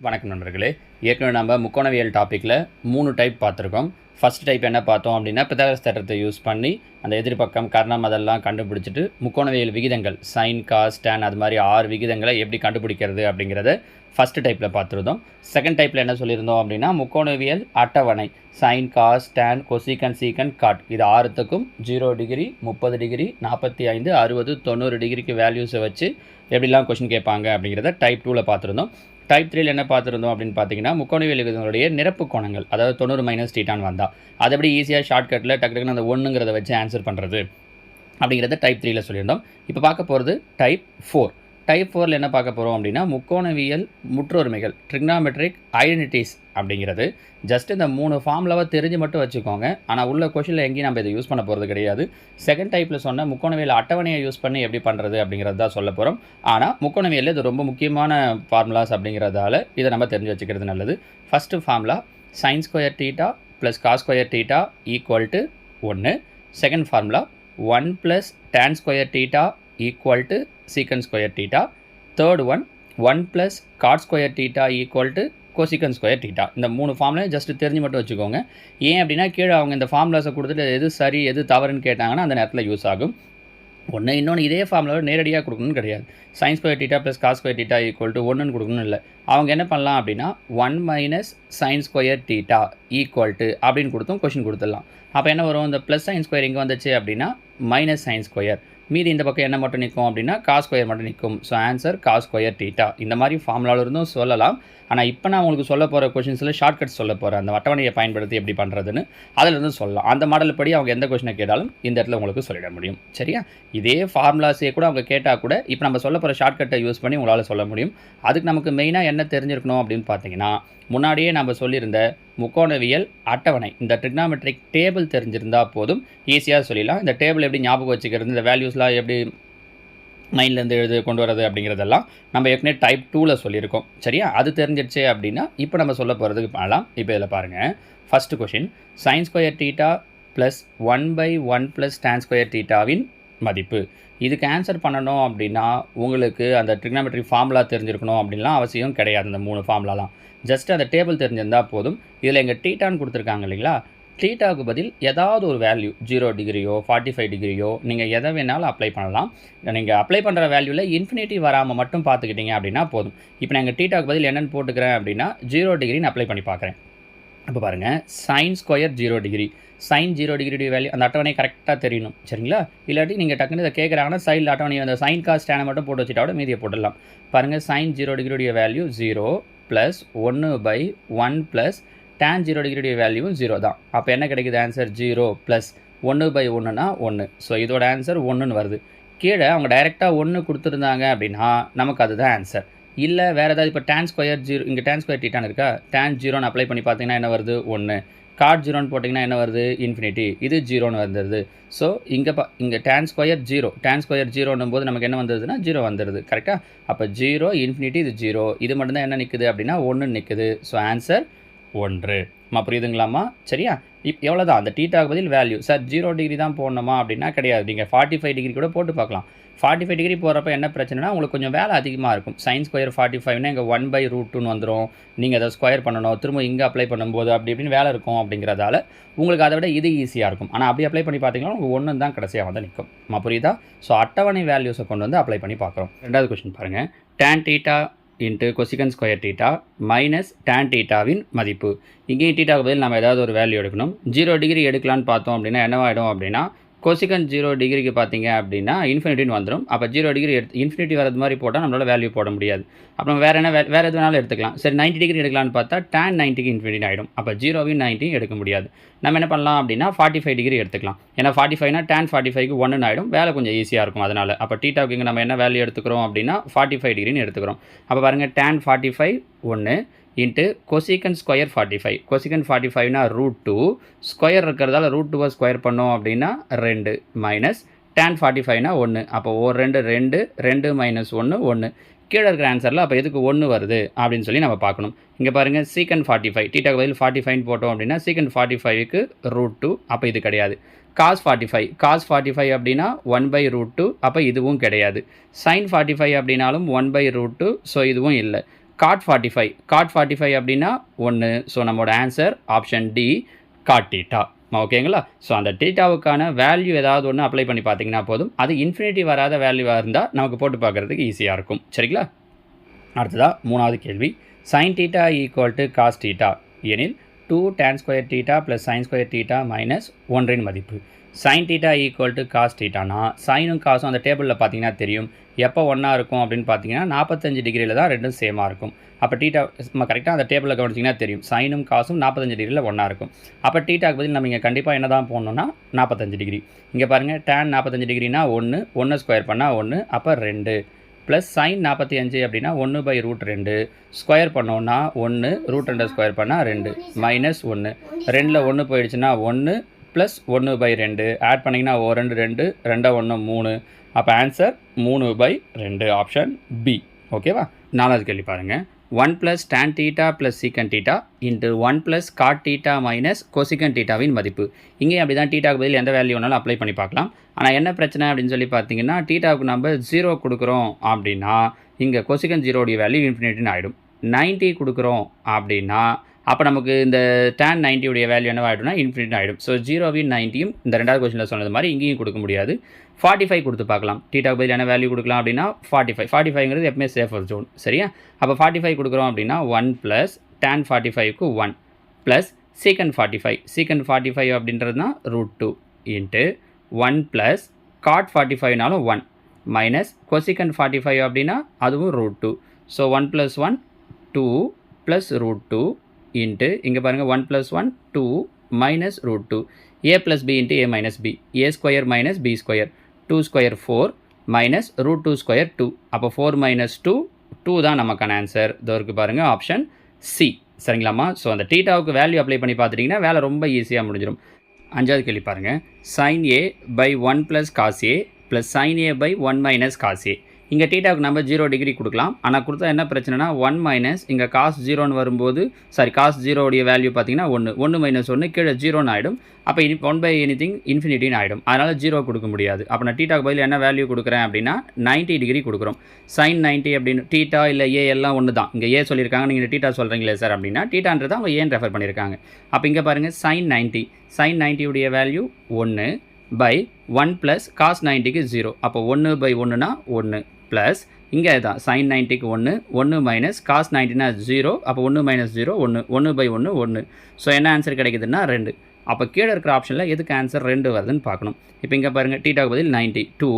வணக்கம் நண்பர்களே. ஏற்கனவே நம்ம முக்கோணவியல் டாப்பிக்கில் மூணு டைப் பார்த்துருக்கோம். ஃபர்ஸ்ட் டைப் என்ன பார்த்தோம் அப்படின்னா பிதாகரஸ் தேட்டத்தை யூஸ் பண்ணி அந்த எதிர்பக்கம் கர்ணம் அதெல்லாம் கண்டுபிடிச்சிட்டு முக்கோணவியல் விகிதங்கள் சைன் காஸ் டேன் அது மாதிரி ஆறு விகிதங்களை எப்படி கண்டுபிடிக்கிறது அப்படிங்கிறத ஃபர்ஸ்ட் டைப்பில் பார்த்துருந்தோம். செகண்ட் டைப்பில் என்ன சொல்லியிருந்தோம் அப்படின்னா முக்கோணவியல் அட்டவணை sine cos tan கொசிகன் secant cot இது ஆறுத்துக்கும் ஜீரோ டிகிரி முப்பது டிகிரி நாற்பத்தி ஐந்து அறுபது தொண்ணூறு டிகிரிக்கு வேல்யூஸை வச்சு எப்படிலாம் கொஷின் கேட்பாங்க அப்படிங்கிறத டைப் டூவில் பார்த்துருந்தோம். டைப் த்ரீல என்ன பார்த்துருந்தோம் அப்படின்னு பார்த்தீங்கன்னா முக்கோணவியல் விகிதங்களுடைய நிரப்பு கோணங்கள் அதாவது தொண்ணூறு மைனஸ் டீட்டான் வந்தால் அது எப்படி ஈஸியாக ஷார்ட்கட்டில் டக்கு டக்குன்னு அந்த ஒன்றுங்கிறத வச்சு ஆன்சர் பண்ணுறது அப்படிங்கிறத டைப் த்ரீல சொல்லியிருந்தோம். இப்போ பார்க்க போகிறது டைப் ஃபோர் டைப் ஃபோரில் என்ன பார்க்க போகிறோம் அப்படின்னா முக்கோணவியல் முற்றொருமைகள் ட்ரிக்னாமெட்ரிக் ஐடென்டிட்டிஸ் அப்படிங்கிறது. ஜஸ்ட் இந்த மூணு ஃபார்முலாவை தெரிஞ்சு மட்டும் வச்சுக்கோங்க. ஆனால் உள்ள கொஷனில் எங்கேயும் நம்ம இதை யூஸ் பண்ண போகிறது கிடையாது. செகண்ட் டைப்பில் சொன்ன முக்கோணவியல் அட்டவணையை யூஸ் பண்ணி எப்படி பண்ணுறது அப்படிங்கிறது தான் சொல்ல போகிறோம் ஆனால் முக்கோணவியலில் இது ரொம்ப முக்கியமான ஃபார்முலாஸ் அப்படிங்கிறதால இதை நம்ம தெரிஞ்சு வச்சுக்கிறது நல்லது. First formula sine square theta plus cos square theta equal to ஒன்று second formula one plus tan square theta equal to secant square theta third one one plus cot square theta equal to cosecant square theta இந்த மூணு ஃபார்ம்லையும் just தெரிஞ்சு மட்டும் வச்சுக்கோங்க. ஏன் அப்படின்னா கீழே அவங்க இந்த ஃபார்முலாஸை கொடுத்துட்டு எது சரி எது தவறுன்னு கேட்டாங்கன்னா அந்த நேரத்தில் யூஸ் ஆகும். ஒன்று இன்னொன்று இதே ஃபார்மில் நேரடியாக கொடுக்கணும்னு கிடையாது. Sine square theta plus cos square theta equal to ஒன்றுன்னு கொடுக்கணும் இல்லை. அவங்க என்ன பண்ணலாம் அப்படின்னா one minus sine square theta equal to அப்படின்னு கொடுத்தும் கொஷின் கொடுத்துடலாம். அப்போ என்ன வரும்? இந்த ப்ளஸ் சைன் ஸ்கொயர் இங்கே வந்துச்சு அப்படின்னா மைனஸ் சைன் ஸ்கொயர் மீதி இந்த பக்கம் என்ன மட்டும் நிற்கும் அப்படின்னா காஸ் ஸ்கொயர் மட்டும் நிற்கும். So answer cos square theta இந்த மாதிரி ஃபார்முலாவில் இருந்தும் சொல்லலாம். ஆனால் இப்போ நான் உங்களுக்கு சொல்ல போகிற கொஷின்ஸில் ஷார்ட்கட் சொல்ல போகிறேன் அந்த அட்டவணையை பயன்படுத்தி எப்படி பண்ணுறதுன்னு அதிலிருந்து சொல்லலாம். அந்த மாடல் படி அவங்க எந்த கொஷினை கேட்டாலும் இந்த இடத்துல உங்களுக்கு சொல்லிட முடியும். சரியா? இதே ஃபார்முலாஸே கூட அவங்க கேட்டால் கூட இப்போ நம்ம சொல்ல போகிற ஷார்ட்கட்டை யூஸ் பண்ணி உங்களால் சொல்ல முடியும். அதுக்கு நமக்கு மெயினாக என்ன தெரிஞ்சிருக்கணும் அப்படின்னு பார்த்தீங்கன்னா முன்னாடியே நம்ம சொல்லியிருந்த முக்கோணவியல் அட்டவணை. இந்த ட்ரிக்னாமெட்ரிக் டேபிள் தெரிஞ்சிருந்தால் போதும். ஈஸியாக சொல்லிடலாம். இந்த டேபிள் எப்படி ஞாபகம் வச்சுக்கிறது இந்த வேல்யூஸ்லாம் எப்படி மைண்ட்லேருந்து எழுது கொண்டு வரது அப்படிங்கிறதெல்லாம் நம்ம ஏற்கனவே டைப் டூவில் சொல்லியிருக்கோம். சரியா? அது தெரிஞ்சிடுச்சு அப்படின்னா இப்போ நம்ம சொல்ல போகிறதுக்கு பண்ணலாம். இப்போ இதில் பாருங்கள் first question sine square theta plus one by one plus tan square டீட்டாவின் மதிப்பு. இதுக்கு ஆன்சர் பண்ணணும் அப்படின்னா உங்களுக்கு அந்த ட்ரிக்னாமெட்ரி ஃபார்முலா தெரிஞ்சிருக்கணும் அப்படின்லாம் அவசியம் கிடையாது அந்த மூணு ஃபார்முலாலாம் ஜஸ்ட் அந்த டேபிள் தெரிஞ்சிருந்தால் போதும். இதில் எங்கள் டீட்டான்னு கொடுத்துருக்காங்க இல்லைங்களா? டீட்டாவுக்கு பதில் ஏதாவது ஒரு வேல்யூ ஜீரோ டிகிரியோ ஃபார்ட்டி ஃபைவ் டிகிரியோ நீங்கள் எதை வேணாலும் அப்ளை பண்ணலாம். நீங்கள் அப்ளை பண்ணுற வேல்யூவில் இன்ஃபினிட்டி வராமல் மட்டும் பார்த்துக்கிட்டீங்க அப்படின்னா போதும். இப்போ நான் எங்கள் டீட்டாவுக்கு பதில் என்னென்னு போட்டுக்கிறேன் அப்படின்னா ஜீரோ டிகிரின்னு அப்ளை பண்ணி பார்க்குறேன். இப்போ பாருங்கள் sine square zero degree sine zero degree value அந்த அட்டவணை கரெக்டாக தெரியணும். சரிங்களா? இல்லாட்டி நீங்கள் டக்குன்னு இதை கேட்குறாங்கன்னா சைடில் அட்டவணை அந்த சைன் காஸ் ஸ்டேனை மட்டும் போட்டு வச்சுட்டா மீதியை போட்டுடலாம். பாருங்கள் சைன் ஜீரோ டிகிரியுடைய வேல்யூ ஜீரோ ப்ளஸ் ஒன்று by one plus tan zero டிகிரியுடைய வேல்யூவும் ஜீரோ தான். அப்போ என்ன கிடைக்குது? ஆன்சர் ஜீரோ ப்ளஸ் ஒன்று பை ஒன்றுனா ஒன்று ஸோ இதோட ஆன்சர் ஒன்றுன்னு வருது. கீழே அவங்க டைரெக்டாக ஒன்று கொடுத்துருந்தாங்க அப்படின்னா நமக்கு அதுதான் ஆன்சர் இல்லை வேறு ஏதாவது இப்போ டேன் ஸ்கொயர் ஜீரோ இங்கே டேன் ஸ்கொயர் டீட்டான் இருக்கா? டேன் ஜீரோன்னு அப்ளை பண்ணி பார்த்தீங்கன்னா என்ன வருது? ஒன்று காட் ஜீரோன்னு போட்டிங்கன்னா என்ன வருது? இன்ஃபினிட்டி இது ஜீரோன்னு வந்துடுது ஸோ இங்கே பா இங்கே tan square zero tan square ஜீரோன்னும் போது நமக்கு என்ன வந்ததுன்னா ஜீரோ வந்துடுது கரெக்டாக அப்போ ஜீரோ இன்ஃபினிட்டி இது ஜீரோ இது மட்டும்தான் என்ன நிற்குது அப்படின்னா ஒன்று நிற்குது ஸோ ஆன்சர் ஒன்று. அம்மா புரியுதுங்களாம்மா? சரியா? இப் எவ்வளோ தான் அந்த டீட்டாக்கு பதில் வேல்யூ சார் ஜீரோ டிகிரி தான் போடணுமா அப்படின்னா கிடையாது. நீங்கள் ஃபார்ட்டி ஃபைவ் டிகிரி கூட போட்டு பார்க்கலாம். ஃபார்ட்டி ஃபைவ் டிகிரி போகிறப்ப என்ன பிரச்சனைனா உங்களுக்கு கொஞ்சம் வேலை அதிகமாக இருக்கும். சைன் ஸ்கொயர் ஃபார்ட்டி ஃபைவ்னா இங்கே ஒன் பை ரூட் டூன்னு வந்துடும் நீங்கள் அதை ஸ்கொயர் பண்ணணும். திரும்ப இங்கே அப்ளை பண்ணும்போது அப்படி இப்படின்னு வேலை இருக்கும் அப்படிங்கிறதால உங்களுக்கு அதை விட இது ஈஸியாக இருக்கும். ஆனால் அப்படி அப்ளை பண்ணி பார்த்தீங்கன்னா உங்களுக்கு ஒன்று தான் கடைசியாக வந்து நிற்கும் மா புரியுதா? ஸோ அட்டவணை வேல்யூஸை கொண்டு வந்து அப்ளை பண்ணி பார்க்குறோம். ரெண்டாவது கொஸ்டின் பாருங்கள் tan theta into cosecant square theta minus tan டீட்டாவின் மதிப்பு. இங்கேயும் டீட்டாவுக்கு பதில் நம்ம ஏதாவது ஒரு வேல்யூ எடுக்கணும். ஜீரோ டிகிரி எடுக்கலான்னு பார்த்தோம் அப்படின்னா என்னவாயிடும் அப்படின்னா கொசிகன் ஜீரோ டிகிரிக்கு பார்த்தீங்க அப்படின்னா இன்ஃபினிட்டின்னு வந்துடும் அப்போ ஜீரோ டிகிரி எடுத்து இன்ஃபினிட்டி வரது மாதிரி போட்டால் நம்மளால் வேல்யூ போட முடியாது. அப்புறம் வேறு என்ன வே வேறு எது வேணாலும் எடுத்துக்கலாம். சரி 90 டிகிரி எடுக்கலாம்னு பார்த்தா டேன் நைன்ட்டிக்கு இன்ஃபினிட்டி ஆகிடும் அப்போ ஜீரோவையும் நைன்ட்டியும் எடுக்க முடியாது. நம்ம என்ன பண்ணலாம் அப்படின்னா ஃபார்ட்டி ஃபைவ் டிகிரி எடுத்துக்கலாம். ஏன்னா ஃபார்ட்டி ஃபைவ்னா டேன் ஃபார்ட்டி ஃபைவ்க்கு ஒன்று ஆகிடும் வேலை கொஞ்சம் ஈஸியாக இருக்கும் அதனால். அப்போ டீட்டாவுக்கு நம்ம என்ன வேல்யூ எடுத்துக்கிறோம் அப்படின்னா ஃபார்ட்டி ஃபைவ் டிகிரின்னு எடுத்துக்கிறோம். அப்போ பாருங்கள் டேன் ஃபார்ட்டி ஃபைவ் ஒன்று into cosecant square forty five cosecant forty ஃபைவ்னா root two square இருக்கிறதால ரூட் டூவை ஸ்கொயர் பண்ணோம் அப்படின்னா ரெண்டு மைனஸ் டேன் ஃபார்ட்டி ஃபைவ்னா ஒன்று அப்போ ஒரு ரெண்டு ரெண்டு ரெண்டு மைனஸ் ஒன்று ஒன்று கீழே இருக்கிற ஆன்சரில் அப்போ எதுக்கு ஒன்று வருது அப்படின்னு சொல்லி நம்ம பார்க்கணும். இங்கே பாருங்கள் சீக்கன் ஃபார்ட்டி ஃபைவ் டீட்டாக்கு பதில் ஃபார்ட்டி ஃபைவ் போட்டோம் அப்படின்னா சீக்கன் ஃபார்ட்டி ஃபைவ்க்கு ரூட் டூ அப்போ இது கிடையாது. Cos forty five cos forty five அப்படின்னா ஒன் பை ரூட் டூ அப்போ இதுவும் கிடையாது. சைன் ஃபார்ட்டி ஃபைவ் அப்படின்னாலும் one by root two so இதுவும் இல்லை. Cot forty five cot forty five அப்படின்னா ஒன்று ஸோ நம்மளோட answer option D cot theta ஓகேங்களா ஸோ அந்த டீட்டாவுக்கான வேல்யூ ஏதாவது ஒன்று அப்ளை பண்ணி பார்த்தீங்கன்னா போதும். அது இன்ஃபினிட்டி வராத வேல்யூவாக இருந்தால் நமக்கு போட்டு பார்க்குறதுக்கு ஈஸியாக இருக்கும். சரிங்களா? அடுத்ததாக மூணாவது கேள்வி. Sine theta equal to cos theta எனில் two tan square theta plus sine square theta minus ஒன்றின் மதிப்பு. Sine theta equal to cos டீட்டானா சைனும் காசும் அந்த டேபிளில் பார்த்தீங்கன்னா தெரியும். எப்போ ஒன்றா இருக்கும் அப்படின்னு பார்த்தீங்கன்னா நாற்பத்தஞ்சு டிகிரியில் தான் ரெண்டும் சேமாக இருக்கும். அப்போ டீட்டா நம்ம கரெக்டாக அந்த டேபிளில் கவனிச்சிங்கன்னா தெரியும். சைனும் காசும் நாற்பத்தஞ்சு டிகிரியில் ஒன்றா இருக்கும். அப்போ டீட்டாக்கு பதில் நம்ம இங்கே கண்டிப்பாக என்ன தான் போடணும்னா நாற்பத்தஞ்சு டிகிரி இங்கே பாருங்கள் டேன் நாற்பத்தஞ்சு டிகிரினா ஒன்று ஒன்று ஸ்கொயர் பண்ணால் ஒன்று அப்போ ரெண்டு. ப்ளஸ் சைன் நாற்பத்தி அஞ்சு அப்படின்னா ஒன்று பை ரூட் ரெண்டு. ஸ்கொயர் பண்ணோன்னா ஒன்று ரூட் ரெண்டு ஸ்கொயர் பண்ணால் ரெண்டு. மைனஸ் ஒன்று ரெண்டில் ஒன்று போயிடுச்சுன்னா ஒன்று ப்ளஸ் ஒன்று பை ரெண்டு. ஆட் பண்ணிங்கன்னா ஓ ரெண்டு ரெண்டு ரெண்டா ஒன்று மூணு. அப்போ ஆன்சர் மூணு பை ரெண்டு ஆப்ஷன் பி ஓகேவா நாலாவது கேள்வி பாருங்கள் one plus tan theta plus secant theta into one plus cot theta minus cosecant டீட்டாவின் மதிப்பு. இங்கேயும் அப்படி தான் டீட்டாக்கு பதில் எந்த வேல்யூ வேணாலும் அப்ளை பண்ணி பார்க்கலாம். ஆனால் என்ன பிரச்சனை அப்படின்னு சொல்லி பார்த்தீங்கன்னா டீட்டாவுக்கு நம்ம ஜீரோ கொடுக்குறோம் அப்படின்னா இங்கே கொசிகன் ஜீரோடைய வேல்யூ இன்ஃபினிட்டின்னு ஆகிடும் நைன்ட்டி கொடுக்குறோம் அப்படின்னா அப்போ நமக்கு இந்த டேன் நைன்ட்டியுடைய வேல்யூ என்ன ஆகிடும்னா இன்ஃபினிட் ஆகிடும் ஸோ ஜீரோவின் நைன்ட்டியும் இந்த ரெண்டாவது கொஸ்டினில் சொன்னது மாதிரி இங்கேயும் கொடுக்க முடியாது. ஃபார்ட்டி ஃபைவ் கொடுத்து பார்க்கலாம். டீட்டாக்கு பதில் என்ன வேல்யூ கொடுக்கலாம் அப்படின்னா ஃபார்ட்டி ஃபைவ் ஃபார்ட்டி ஃபைவ்ங்கிறது எப்பவுமே சேஃபர் ஜோன் சரியா? அப்போ ஃபார்ட்டி ஃபைவ் கொடுக்குறோம் அப்படின்னா ஒன் ப்ளஸ் டேன் ஃபார்ட்டி ஃபைவ்க்கு one plus secant forty five secant forty five அப்படின்றது தான் root two into one plus cot forty ஃபைவ்னாலும் one minus cosecant forty five அப்படின்னா அதுவும் root two so one plus one two plus root two into இங்கே பாருங்கள் one plus one two minus root two A plus B into A minus B A square minus B square two square four minus root two square two அப்போ four minus two two தான் நமக்கான answer இதுவருக்கு பாருங்கள் option C சரிங்களாம்மா? So அந்த டீட்டாவுக்கு value apply பண்ணி பார்த்துட்டிங்கன்னா வேலை ரொம்ப ஈஸியாக முடிஞ்சிடும் அஞ்சாவது கேள்வி பாருங்கள் sine A by one plus cos A plus sine A by one minus cos A இங்கே டீட்டாவுக்கு நம்ம ஜீரோ டிகிரி கொடுக்கலாம். ஆனால் கொடுத்தா என்ன பிரச்சனைனா ஒன் மைனஸ் இங்கே காஸ் ஜீரோன்னு வரும்போது சாரி காஸ் ஜீரோடைய வேல்யூ பார்த்தீங்கன்னா ஒன்று ஒன்று மைனஸ் ஒன்று கீழே ஜீரோன்னு ஆகிடும் அப்போ இனி ஒன் பை எனி திங் இன்ஃபினிட்டின்னு ஆகிடும் அதனால் ஜீரோ கொடுக்க முடியாது. அப்போ நான் டீட்டாக்கு பதில் என்ன வேல்யூ கொடுக்குறேன் அப்படின்னா 90 டிகிரி கொடுக்குறோம். சைன் 90 அப்படின்னு டீட்டா இல்லை ஏ எல்லாம் ஒன்று தான் இங்கே ஏ சொல்லியிருக்காங்க நீங்கள் டீட்டா சொல்கிறீங்களே சார் அப்படின்னா டீட்டான்றது அவங்க ஏன் ரெஃபர் பண்ணியிருக்காங்க. அப்போ இங்கே பாருங்கள் சைன் 90 சைன் 90 உடைய வேல்யூ ஒன்று பை ஒன் ப்ளஸ் காஸ் நைன்ட்டிக்கு ஜீரோ அப்போ ஒன்று பை ஒன்றுனா ஒன்று ப்ளஸ் இங்கே தான் சைன் நைன்ட்டிக்கு ஒன்று ஒன்று மைனஸ் காஸ் நைன்ட்டினா ஜீரோ அப்போ ஒன்று மைனஸ் ஜீரோ ஒன்று ஒன்று பை ஒன்று ஒன்று ஸோ என்ன ஆன்சர் கிடைக்குதுன்னா ரெண்டு. அப்போ கீழே இருக்கிற ஆப்ஷனில் எதுக்கு ஆன்சர் ரெண்டு வருதுன்னு பார்க்கணும். இப்போ இங்கே பாருங்கள் டீட்டாக்கு பதில் ninety to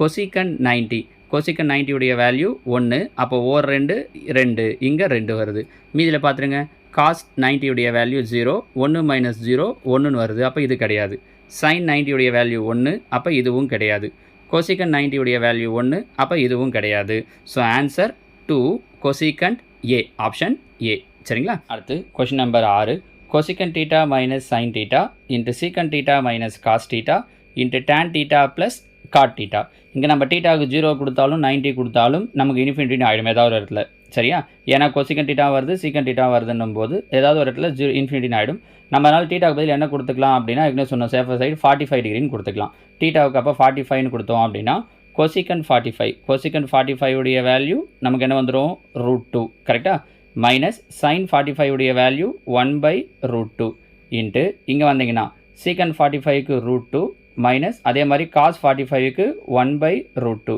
cosecant ninety cosecant நைன்ட்டியுடைய value ஒன்று அப்போ ஓர் ரெண்டு ரெண்டு. இங்கே ரெண்டு வருது. மீதியில் பார்த்துருங்க காஸ் நைன்ட்டியுடைய வேல்யூ ஜீரோ ஒன்று மைனஸ் ஜீரோ ஒன்றுன்னு வருது. அப்போ இது கிடையாது. சைன் நைன்ட்டியுடைய வேல்யூ ஒன்று அப்போ இதுவும் கிடையாது. கொசிகன் நைன்ட்டியுடைய வேல்யூ ஒன்று அப்போ இதுவும் கிடையாது. So answer two cosecant A option A சரிங்களா? அடுத்து கொஷின் நம்பர் ஆறு. Cosecant theta minus sine theta into secant theta minus cos theta into tan theta plus cot theta இங்கே நம்ம டீட்டாவுக்கு ஜீரோ கொடுத்தாலும் 90 கொடுத்தாலும் நமக்கு இன்ஃபினிட்டின்னு ஆகிடும் ஏதாவது ஒரு இடத்துல. சரியா? ஏன்னா கொசிகன் டீட்டா வருது சீக்கன் டீட்டா வருதுன்னும் போது ஏதாவது ஒரு இடத்துல ஜீரோ இன்ஃபினிட்டி ஆகிடும் நம்மளால் டீட்டாவுக்கு பதில் என்ன கொடுத்துக்கலாம் அப்படின்னா ஏற்கனவே சொன்ன சேஃபர் சைடு ஃபார்ட்டி ஃபைவ் டிகிரின்னு கொடுத்துக்கலாம். டீட்டாவுக்கு அப்போ ஃபார்ட்டி ஃபைவ்னு கொடுத்தோம் அப்படின்னா cosecant forty five cosecant forty five உடைய வேல்யூ நமக்கு என்ன வந்துடும் ரூட் டூ கரெக்டாக மைனஸ் சைன் ஃபார்ட்டி ஃபைவ் உடைய value one by root two into இங்கே வந்தீங்கன்னா சீக்கன் ஃபார்ட்டி ஃபைவ்க்கு ரூட் டூ மைனஸ் அதே மாதிரி காஸ் ஃபார்ட்டி ஃபைவ்க்கு one by root two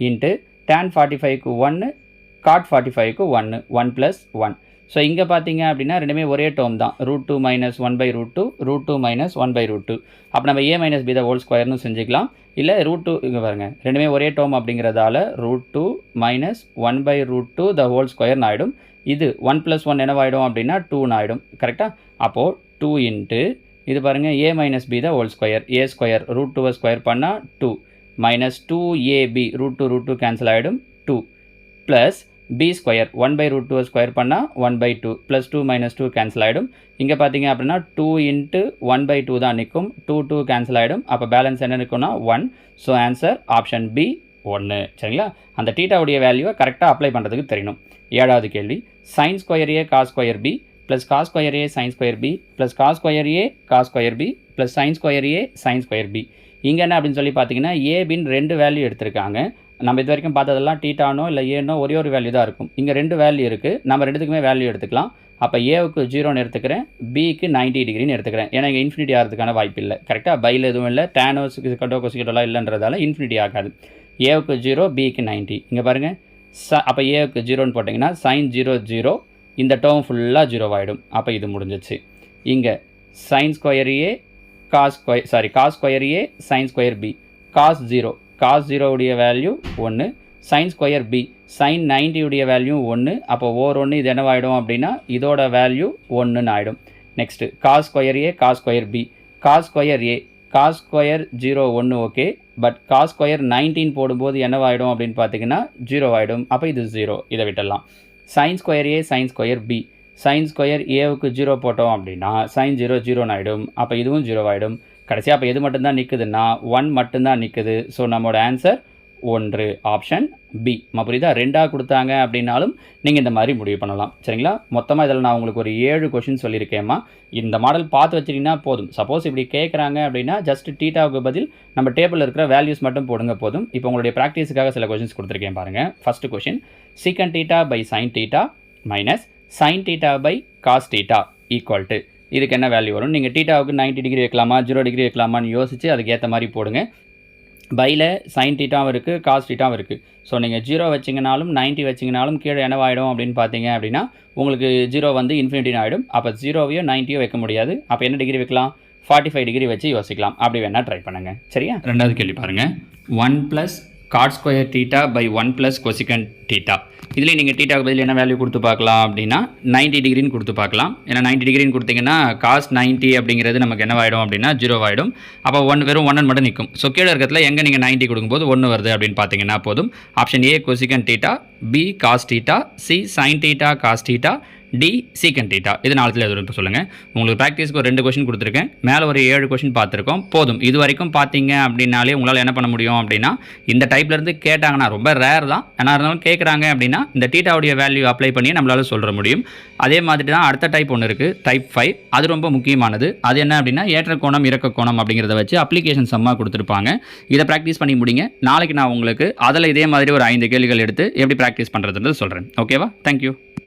into tan forty ஃபைவ்க்கு ஒன்று காட் ஃபார்ட்டி ஃபைவ்க்கு ஒன்று ஒன் ப்ளஸ் ஒன் ஸோ இங்கே பார்த்தீங்க அப்படின்னா ரெண்டுமே ஒரே டேர்ம் தான். Root two minus one by root two root two minus one by root two அப்போ நம்ம A minus B the whole ஸ்கொயர்னு செஞ்சுக்கலாம். இல்லை ரூட் டூ இங்கே பாருங்கள் ரெண்டுமே ஒரே டேர்ம் அப்படிங்கிறதால root two minus one by root two the whole ஸ்கொயர்னு ஆகிடும் இது ஒன் ப்ளஸ் ஒன் என்னவாயிடும் அப்படின்னா டூன்னு ஆகிடும் கரெக்டாக அப்போது டூ இன்ட்டு இது பாருங்கள் A minus B the whole square A square root டூவை ஸ்கொயர் பண்ணால் two minus two AB root two root two cancel ஆகிடும் two plus B square one by root two square பண்ணால் one by two plus two minus two cancel ஆகிடும் இங்கே பார்த்தீங்க அப்படின்னா two into one by two தான் நிற்கும் two two cancel ஆகிடும் அப்போ பேலன்ஸ் என்ன நிற்கும்னா one so answer option B ஒன்று சரிங்களா? அந்த டீட்டாவுடைய வேல்யூவை கரெக்டாக அப்ளை பண்ணுறதுக்கு தெரியணும். ஏழாவது கேள்வி. Sine square A cos square B plus cos square A sine square B plus cos square A cos square B plus sine square A sine square B இங்கே என்ன அப்படின்னு சொல்லி பார்த்தீங்கன்னா ஏபின் ரெண்டு வேல்யூ எடுத்திருக்காங்க. நம்ம இது வரைக்கும் பார்த்ததெல்லாம் டீட்டானோ இல்லை ஏனோ ஒரே ஒரு வேல்யூ தான் இருக்கும். இங்கே ரெண்டு வேல்யூ இருக்குது நம்ம ரெண்டுத்துக்குமே வேல்யூ எடுத்துக்கலாம். அப்போ ஏவுக்கு ஜீரோன்னு எடுத்துக்கிறேன். பிக்கு 90 டிகிரின்னு எடுத்துக்கிறேன். ஏன்னா இங்கே இன்ஃபினிட்டி ஆகிறதுக்கான வாய்ப்பு இல்லை. கரெக்டாக பையில் எதுவும் இல்லை. டேனோ சிக்கட்டோ கொசிக்கட்டோலாம் இல்லைன்றதால இன்ஃபினிட்டி ஆகாது. ஏவுக்கு ஜீரோ பிக்கு 90 இங்கே பாருங்கள் ச அப்போ ஏவுக்கு ஜீரோன்னு போட்டிங்கன்னா சைன் ஜீரோ ஜீரோ இந்த டேர்ம் ஃபுல்லாக ஜீரோவாகிடும் அப்போ இது முடிஞ்சிச்சு. இங்கே sine square A cos square sorry cos square A sine square B cos zero cos ஜீரோவுடைய value ஒன்று சைன் ஸ்கொயர் பி சைன் உடைய வேல்யூ ஒன்று அப்போ ஓர் ஒன்று இது என்னவாயிடும் அப்படின்னா இதோட வேல்யூ ஒன்றுன்னு ஆகிடும் next cos square A cos square B cos square A cos square zero ஒன்று okay but cos square nineteen போடும்போது என்னவாயிடும் அப்படின்னு பார்த்தீங்கன்னா ஜீரோ ஆகிடும் அப்போ இது ஜீரோ இதை விட்டுடலாம். Sine square A sine square B sine square ஏவுக்கு zero போட்டோம் அப்படின்னா சைன் ஜீரோ ஜீரோன்னு ஆகிடும் அப்போ இதுவும் ஜீரோ ஆகிடும் கடைசியாக அப்போ எது மட்டும்தான் நிற்குதுன்னா ஒன் மட்டும்தான் நிற்குது ஸோ நம்மளோட ஆன்சர் ஒன்று ஆப்ஷன் பி நம்ம புரியுதா? ரெண்டாக கொடுத்தாங்க அப்படின்னாலும் நீங்கள் இந்த மாதிரி முடிவு பண்ணலாம். சரிங்களா? மொத்தமாக இதில் நான் உங்களுக்கு ஒரு ஏழு கொஷின் சொல்லியிருக்கேம்மா. இந்த மாடல் பார்த்து வச்சிட்டிங்கன்னா போதும். சப்போஸ் இப்படி கேட்குறாங்க அப்படின்னா ஜஸ்ட் டீட்டாவுக்கு பதில் நம்ம டேபிளில் இருக்கிற வேல்யூஸ் மட்டும் போடுங்க போதும். இப்போ உங்களுடைய ப்ராக்டிஸுக்காக சில கொஷின்ஸ் கொடுத்துருக்கேன் பாருங்கள் first question secant theta by sine theta minus sine theta by cos theta equal to இதுக்கு என்ன வேல்யூ வரும்? நீங்கள் டீட்டாவுக்கு 90 டிகிரி வைக்கலாமா? ஜீரோ டிகிரி வைக்கலாமான்னு யோசித்து அதுக்கு ஏற்ற மாதிரி போடுங்க. பையில் சைன் டீட்டாவும் இருக்குது காஸ் டீட்டாவும் இருக்குது ஸோ நீங்கள் ஜீரோ வச்சிங்கனாலும் 90 வச்சிங்கனாலும் கீழே என்னவாயிடும் அப்படின்னு பார்த்தீங்க அப்படின்னா உங்களுக்கு ஜீரோ வந்து இன்ஃபினிட்டின் ஆகிடும் அப்போ ஜீரோவையோ நைன்ட்டியோ வைக்க முடியாது. அப்போ என்ன டிகிரி வைக்கலாம்? ஃபார்ட்டி ஃபைவ் டிகிரி வச்சு யோசிக்கலாம். அப்படி வேணால் ட்ரை பண்ணுங்கள் சரியா? ரெண்டாவது கேள்வி பாருங்கள் one plus cot square theta by one plus cosecant theta இதில் நீங்கள் டீட்டாவுக்கு பதில் என்ன வேல்யூ கொடுத்து பார்க்கலாம் அப்படின்னா 90 டிகிரின்னு கொடுத்து பார்க்கலாம். ஏன்னா 90 டிகிரின்னு கொடுத்தீங்கன்னா காஸ் 90 அப்படிங்கிறது நமக்கு என்னவாயிடும் அப்படின்னா ஜீரோ ஆகிடும் அப்போ ஒன் வெறும் ஒன்னு மட்டும் நிற்கும். ஸோ கீழே இருக்கிறதுல எங்கே நீங்கள் 90 கொடுக்கும்போது ஒன்று வருது அப்படின்னு பார்த்தீங்கன்னா போதும். Option A cosecant theta B cos theta C sine theta cos theta D secant theta இது நாலத்தில் எது சொல்லுங்கள் உங்களுக்கு ப்ராக்டிஸ்க்கு ஒரு ரெண்டு கொஷின் கொடுத்துருக்கேன். மேலே ஒரு ஏழு கொஷின் பார்த்துருக்கோம். போதும். இது வரைக்கும் பார்த்தீங்க அப்படின்னாலே உங்களால் என்ன பண்ண முடியும் அப்படின்னா இந்த டைப்லேருந்து கேட்டாங்கன்னா ரொம்ப ரேர் தான். ஏன்னா இருந்தாலும் கேட்குறாங்க அப்படின்னா இந்த டீட்டாவுடைய வேல்யூ அப்ளை பண்ணி நம்மளால சொல்ல முடியும். அதே மாதிரி தான் அடுத்த டைப் ஒன்று இருக்குது டைப் ஃபைவ் அது ரொம்ப முக்கியமானது. அது என்ன அப்படின்னா ஏற்ற கோணம் இறக்க கோணம் அப்படிங்கிறத வச்சு அப்ளிகேஷன் சம்மாக கொடுத்துருப்பாங்க. இதை ப்ராக்டிஸ் பண்ணி முடிங்க. நாளைக்கு நான் உங்களுக்கு அதில் இதே மாதிரி ஒரு ஐந்து கேள்விகள் எடுத்து எப்படி ப்ராக்டிஸ் பண்ணுறதுன்றது சொல்கிறேன் ஓகேவா தேங்க்யூ